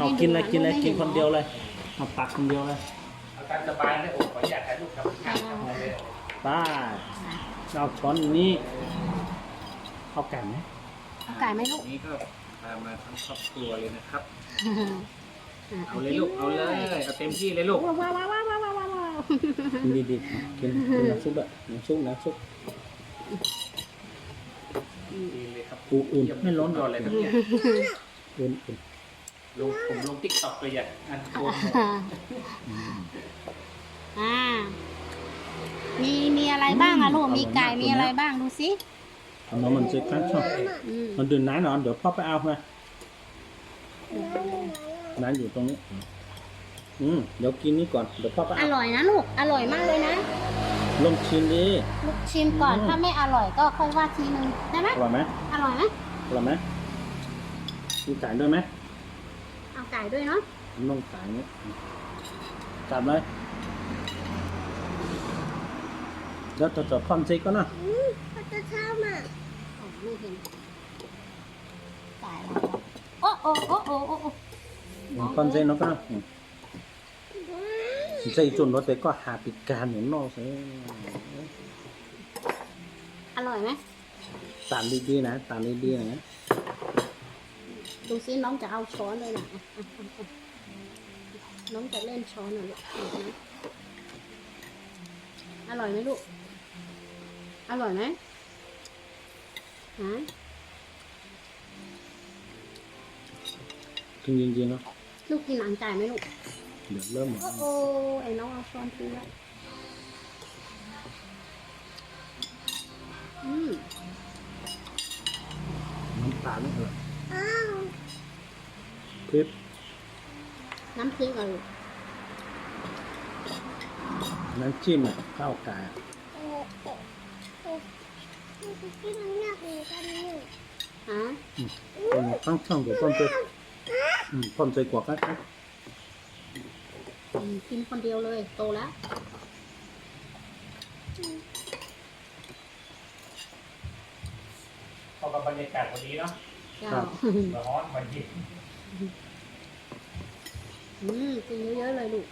เอากินเลยกินเลยกินคนเดียวเลยเอาตักคนเดียวเลยเอาการสบายนะโอ้ขออนุญาตถ่ายรูปครับงานทำอะไรเลยป้าเอาช้อนนี้เอาไก่ไหมเอาไก่ไหมลูก นี่ก็พามาทั้งครอบครัวเลยนะครับ เอาเลยลูก เอาเลย เอาเต็มที่เลยลูก ว้าวว้าวว้าวว้าวว้าวว้าวว้าวกินดีๆกินกินน้ำซุปอะน้ำซุปน้ำซุปดีเลยครับอุ่นๆไม่ร้อนก่อนเลยครับเนี่ยอุ่น ลงผมลงติ๊กต็อกไปอย่างอันโกนอ่า มีมีอะไรบ้างอะลูก มีไก่ มีอะไรบ้างดูสิๆเอาน้ำมันจะขั้นชอบอืมมันดื่มน้ำหนอนเดี๋ยวพ่อไปเอามาน้ำอยู่ตรงนี้อืมเดี๋ยวกินนี่ก่อนเดี๋ยวพ่อไปอเอาร่อยนะลูก อร่อยมากเลยนะลองชิมดิลูกชิมก่อนอืมถ้าไม่อร่อยก็ค่อยว่าทีนึงได้ไหมอร่อยไหมอร่อยไหมอร่อยไหมมีไก่ด้วยไหม เอาไก่ด้วยเนาะลองไก่นี้จับเลยเดี๋ยวจะจับความซิก็นะเขาจะชอบอะอ๋อไม่เห็นไก่เราโอ้โอ้โอ้โอ้โอ้โอ้ความซิ nó có dây chun nó tới có hà bị can nó nó sẽ อร่อยไหม tạm đi đi nè tạm đi đi nè ดู ซิน้องจะเอาช้อนเลยนะอะอะอะอะน้องจะเล่นช้อนเหรอลูกเห็นไหมอร่อยไหมลูก อร่อยไหมฮะ kinh nhìn gì nó ลูกกินหนังไก่ไหมลูก được lớn โอ้ mà โอ้ไอ้น้องเอาช้อนทิ้งแล้วอืม nó tạm nữa rồi tiếp น้ำพริกเหรอลูก nó chim này cao cả ฮะ còn một khăn xong của con chơi ừ, con chơi quả các cách อืมกินคนเดียวเลย โตแล้วเข้ากับบรรยากาศพอดีเนาะเจ้าครับมาฮ้อนมาเย็น อืมกินเยอะๆเลยลูก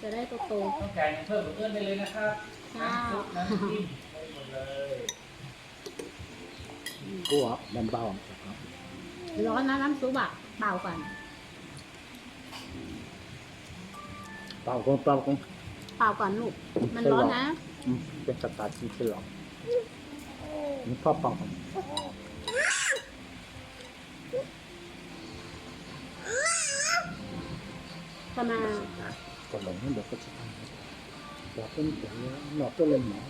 จะได้โตโตต้องการยังเพิ่มเพิ่มได้เลยนะครับจ้าน้ำซุปน้ำจิ้มได้หมดเลย của đảm bảo ๆร้อนนะน้ำซุปอะเปล่าก่อน bảo con bao con เปล่าก่อนลูก มันร้อนนะ ừ, cái sạch tạt chi cái lọ nó pha bao ปร พมาก็หลงนั่นเด็กก็จะทำเราต้นเสียงเราวก็เลยหมอ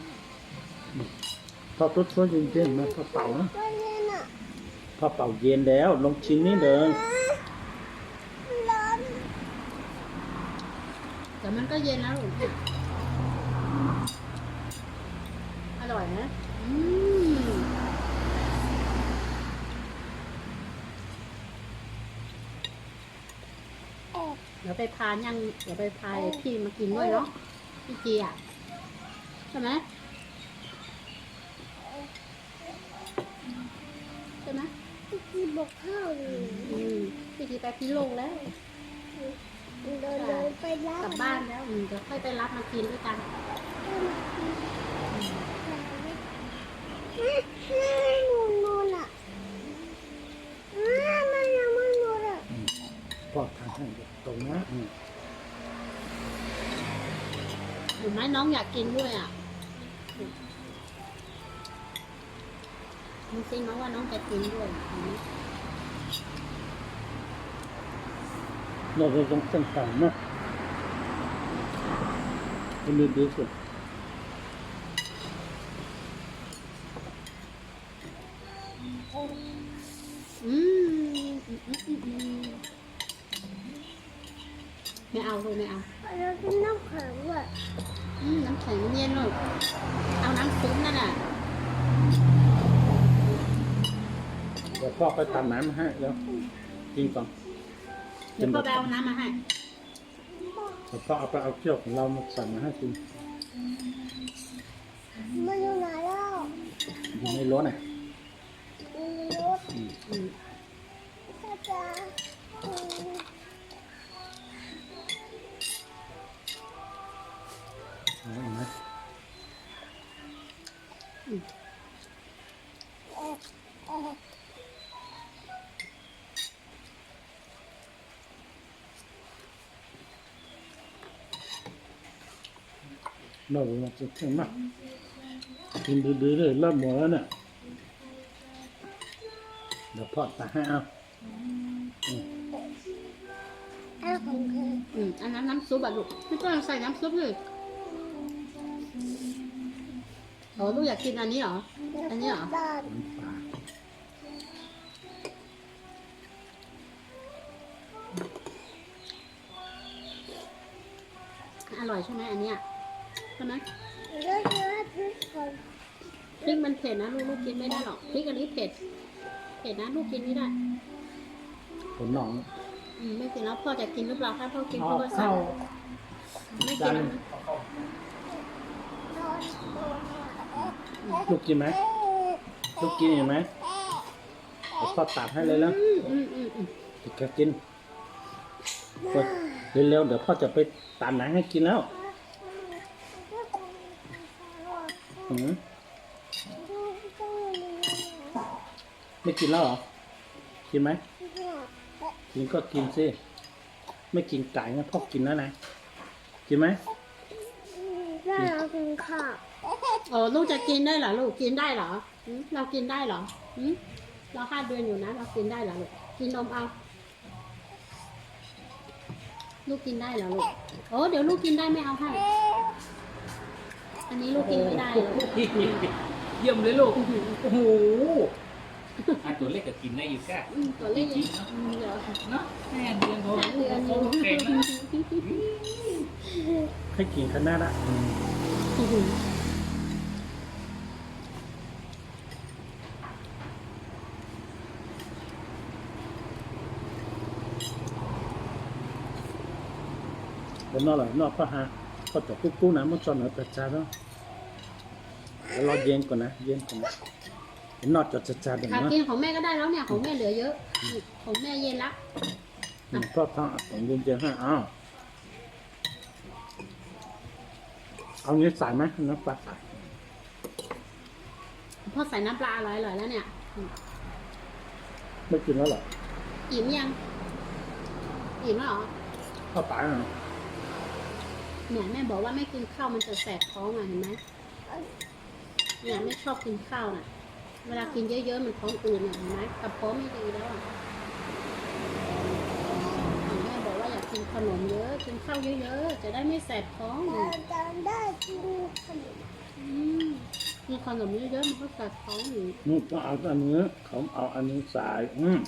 พอตุ๊ดช่วยเย็นๆนะพอเป่านะพอเป่าเย็นแล้ว ลงชิ้นนี้เดิมแต่มันก็เย็นแล้วร่อยนะอืมเดี๋ยว ไปพายังเดี๋ยวไปพาพี่มากินด้วยเนาะพี่เจียใช่ไหมใช่ไหมที่บอกข้าวเลยอืมพี่จีไปพิโลกแล้วเดินเดินไปแล้วกลับบ้านแล้วอืมเดี๋ยวค่อยไปรับมากินด้วยกันแม่ไม่หนูนอนอะแม่มันยังไม่นอนอะ pha thằng thằng tổng á ừ. เห็นไหมน้องอยากกินด้วยอะดูสิน้องว่าน้องจะกินด้วยเห็นไหม nó rồi giống chân tàu nó cái nơi đấy rồi อืมอืมอืมอืมอืม ไม่เอาเลยไม่เอาเรากินน้ำแข็งอะอืมน้ำแข็งเย็นเลยเอาน้ำซุปนั่นแหละ rồi pha phải tạm nãy mà ha rồi chín còn เดี๋ยวพ่อไปเอาน้ำมาให้ rồi pha phải ao chiều của เรา một sản mà ha chín มันอยู่ไหนแล้วอยู่ในรถน่ะมีรถ เราจะแข็งมากกินดื้อๆเลยริ่มหมดแล้วเนี่ยเดี๋ยวพ่อตักให้เอาอันของเธออืมอันนั้นน้ำซุปอะลูกไม่ต้องใส่น้ำซุปเลยโอ้ลูกอยากกินอันนี้เหรอ อันนี้เหรอ อร่อยใช่ไหมอันเนี้ย ช่ไหมแล้วเธอทุกคนพริกมันเผ็ดนะลูกลูกกินไม่ได้หรอกพริกอันนี้เผ็ดเผ็ดนะลูกกินไม่ได้ผลหนองอืมไม่กินแล้วพ่อจะกินหรือเปล่าถ้าพ่อกินเอาพ่อก็ใส่เข้าไม่จากินนแล้วลูกกินไหมลูกกินเห็นไหมเดี๋ยวพ่อตักให้เลยแล้วอืมอืมอืมอืมเด็กแกกินเร็วๆเดี๋ยวพ่อจะไปตามหนังให้กินแล้ว อืมไม่กินแล้วเหรอ กินไหม กินก็กินสิ ไม่กินไก่นะพ่อกินแล้วนะ กินไหมถ้าเรากินข้าวโอ้ลูกจะกินได้เหรอลูกกินได้เหรออืมเรากินได้เหรออืมเราห้าเดือนอยู่นะ เรากินได้เหรอลูกกินนมเอา ลูกกินได้เหรอลูกโอ้เดี๋ยวลูกกินได้ไม่เอาให้ อันนี้ลูกกินไม่ได้เหรอลูกเยี่ยมเลยลูก โอ้โหอะตัวเล็กก็กินได้อยู่แค่อืมตัวเล็กยังอืมเดี๋ยวเนาะแม่เดือนโอ้ห้าเดือนอโหยู่เก่งนะให้กินขนาดละอืมบนนอกหรอนอกพ่อฮะพ่อจะกุ๊กกุ๊กนะมันจอนเหนือแต่จ้าเนาะ เดี๋ยวรอเย็นก่อนนะเย็นก่อนนะเห็นนอกจอดจ้าจ้าเดี๋ยวค่ะนะกินของแม่ก็ได้แล้วเนี่ยของแม่เหลือเยอะนี่ของแม่เย็นละอืมพ่อทั้งของเย็นเย็นให้อ้าวเอาเงี้ยใส่ไหมน้ำปลาใส่พ่อใส่น้ำปลาอร่อยๆแล้วเนี่ยอืมไม่กินแล้วเหรออิ่มยัง อิ่มแล้วเหรอข้าวตายเหรอเนี่ยแม่บอกว่าไม่กินข้าวมันจะแสบท้องอะเห็นไหม เนี่ยไม่ชอบกินข้าวน่ะ เวลากินเยอะๆมันท้องอืดเนี่ยเห็นไหมกระเพาะไม่ดีแล้วอะแม่บอกว่าอยากกินขนมเยอะกินข้าวเยอะๆจะได้ไม่แสบท้องเราจะได้กินขนมอืมกินขนมเยอะๆมันก็แสบท้องอยู่อืมต้องเอาอันนี้เขาเอาอันนี้ใส่อืม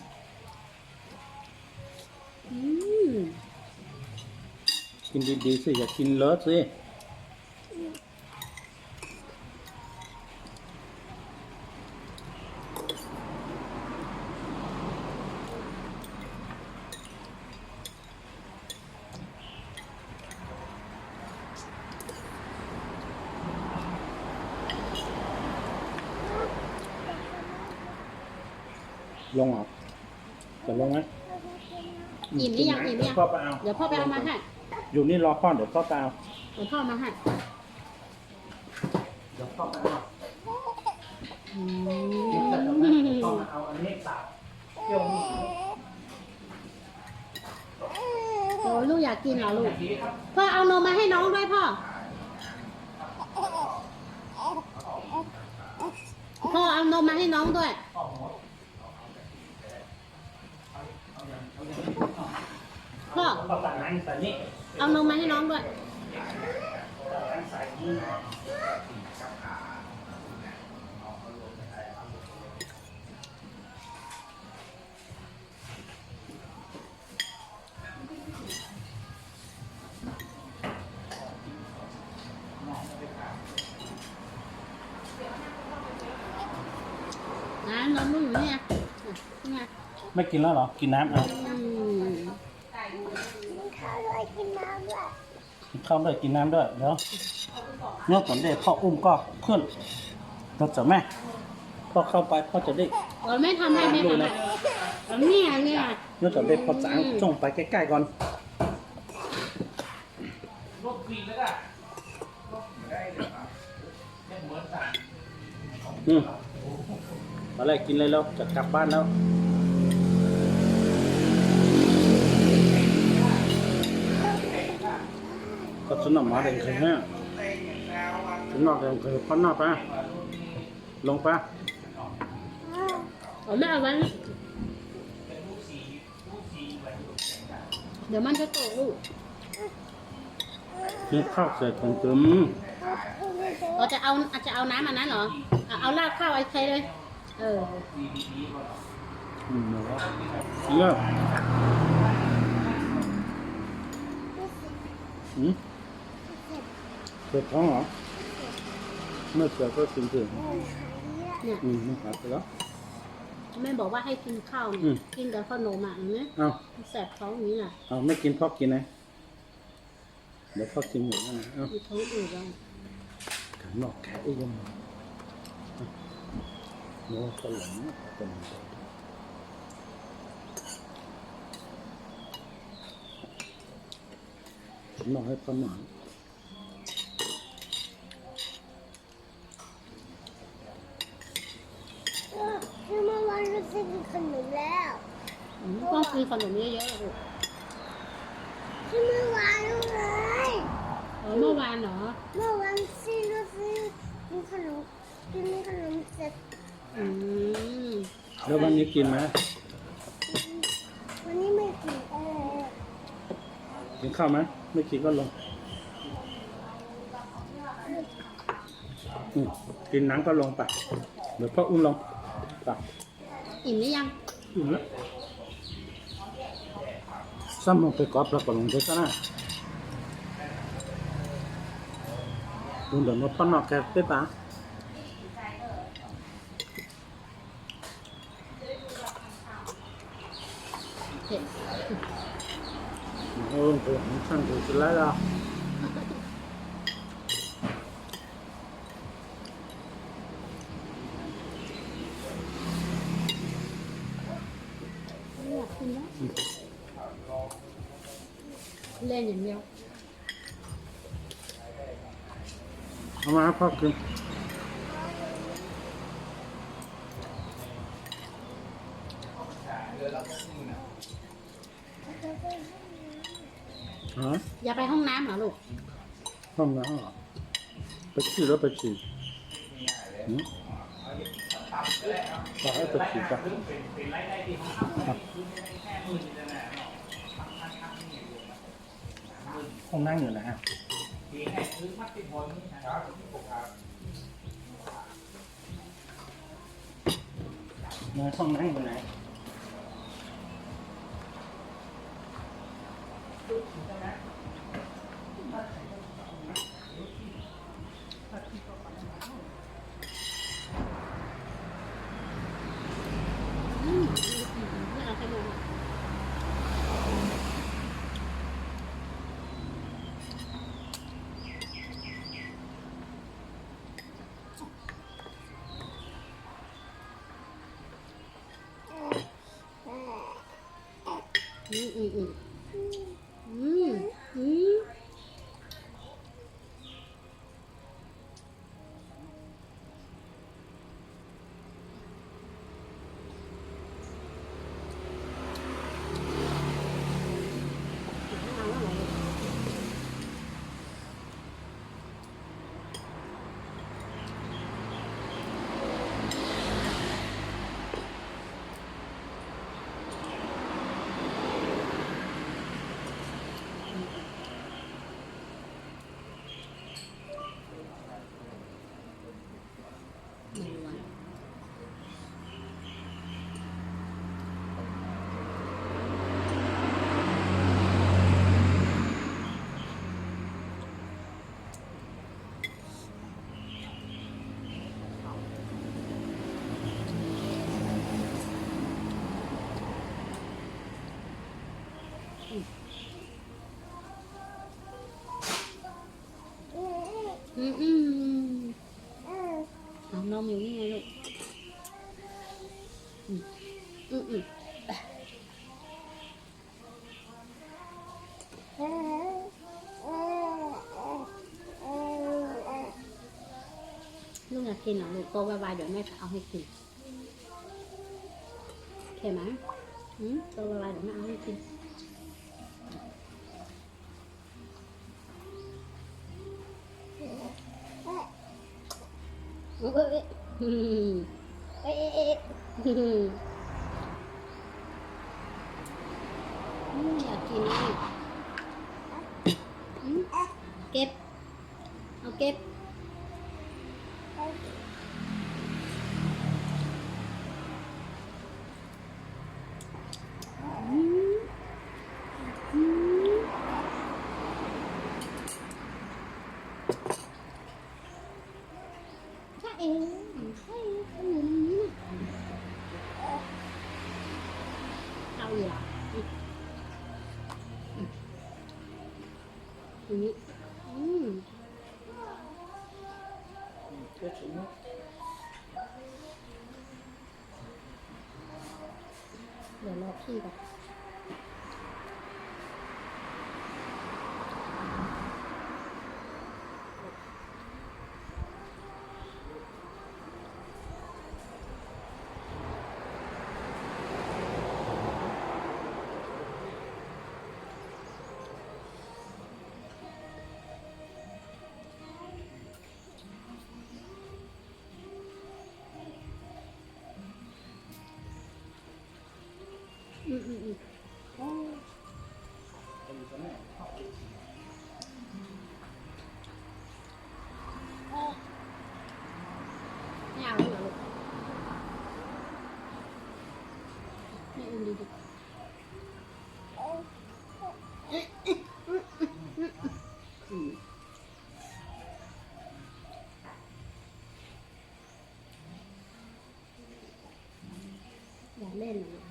อืมกินดีๆสิอย่ากินเลอะสิ ลงเหรอจะลงไหมอิ่มหรือยังอิ่มหรือยังพ่อไปเอาเดี๋ยวพ่อไปเอามาให้อยู่นี่รอพ่อเดี๋ยวพ่อไปเอาเดี๋ยวพ่อเอามาให้เดี๋ยวพ่อไปเอาอืเดี๋ยวมพ่อมาเอาอันนี้ตับเที่ยวนี่โอ้ลูกอยากกินเหรอลูกพ่อเอานมมาให้น้องด้วยพ่อพ่อเอานมมาให้น้องด้วย พ่อพ่อตักน้ำใส่นี่เอานมมาให้น้องด้วยน้ำใส่นี่นะนมลูกอยู่นี่ไงนี่ไงไม่กินแล้วเหรอ กินน้ำเอา อืม ข้าวด้วยกินน้ำด้วย กิน ข้าวด้วยกินน้ำด้วยเดี๋ยวเนื้อตอนเด็กพ่ออุ้มก็ขึ้นเราจะแม่พ่อเข้าไปพ่อจะได้เออไม่ทำให้ไม่ทำให้เอาเนี่ยเนี่ยเนื้อตอนเด็กพ่อจะเอาส่งไปใกล้ๆก่อนลูกกินแล้วก็ได้เดี๋ยวอะยังเหมือนกันอืมตอนแรกกินเลยแล้วจะกลับบ้านแล้ว ก็สนมมาเด็กใครเนี่ยเต้นอย่างไรข้างนอกลงไปข้างนอกไปลงไปเอาแม่เอาไว้นเดี๋ยวมันจะโตลูกกินข้าวเสร็จถึงตึมเราจะเอาอาจจะเอาน้ำอันนั้นเหรอ เอาเอาราดข้าวไอ้ใครเลย เอออืมแล้วเยอะอืม เสร็จท้องเหรอไม่เสร็จก็กินถึงเนี่ยอืมมันหายไปแล้ว แม่บอกว่าให้กินข้าวอืเนี่ยม กินกับขนมอะเห็นไหมเอามันแสบท้องอย่างนี้น่ะเอาไม่กินพ่อกินนะเดี๋ยวพ่อกินหมดแล้วนะเอามีท้องอืดแล้วข้างนอกแค่อีกยังโน้ตหลงเป็นข้างนอกให้ประมาณ คือเมื่อวานเราซื้อขนมแล้ว อืม ต้องกินขนมเยอะๆลูกคือเมื่อวานเลยเออเมื่อวานเหรอ เมื่อวานซื้อเราซื้อกินขนมกินขนมเสร็จอืมแล้ววันนี้กินไหมวันนี้ไม่กินเออกินข้าวไหมไม่กินก็ลงอืมกินหนังก็ลงไปเดี๋ยวพ่ออุ้มลงไปอิ่มหรือยังอิ่มแล้ว ซ้ำลงไปกอบแล้วก็ลงไปซะนะดูเดี๋ยวมาปั้นออกแกไปปะโอ้โหมันช่างถูกสุดแล้วล่ะ ไม่อยากกินแล้วเล่นอย่างเดียว เอามาให้พ่อกินฮะอย่าไปห้องน้ำเหรอลูก ห้องน้ำเหรอไปฉี่แล้วไปฉี่หืมไปให้ไปฉี่กันห้องนั่งอยู่นะฮะ งไงคือมัดที่ผลนะครับที่ผมครับมาช่องนั่งอยู่ไหน อืมไม่เอาให้ดู อืมอืมอืมอืมอืมเอาอะไรลูก ไม่ไหว อืมอืมอืมเอานมอยู่นี่ไงลูกอืมอืมอืมลูกอยากกินเหรอลูกโตวายๆเดี๋ยวแม่จะเอาให้กินโอเคไหมอืมโตวายๆเดี๋ยวแม่เอาให้กิน ออยากกินอีกเก็บ เอาเก็บ เดี๋ยวรอพี่ก่อน ừ ừ ừ nhà nó được mẹ đi đi Dạ lên rồi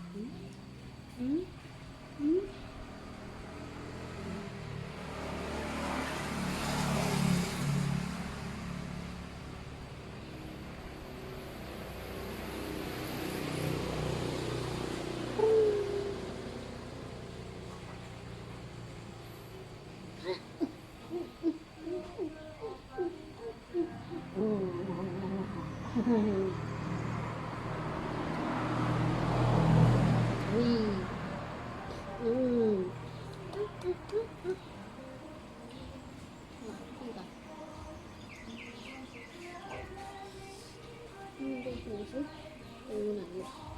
навес.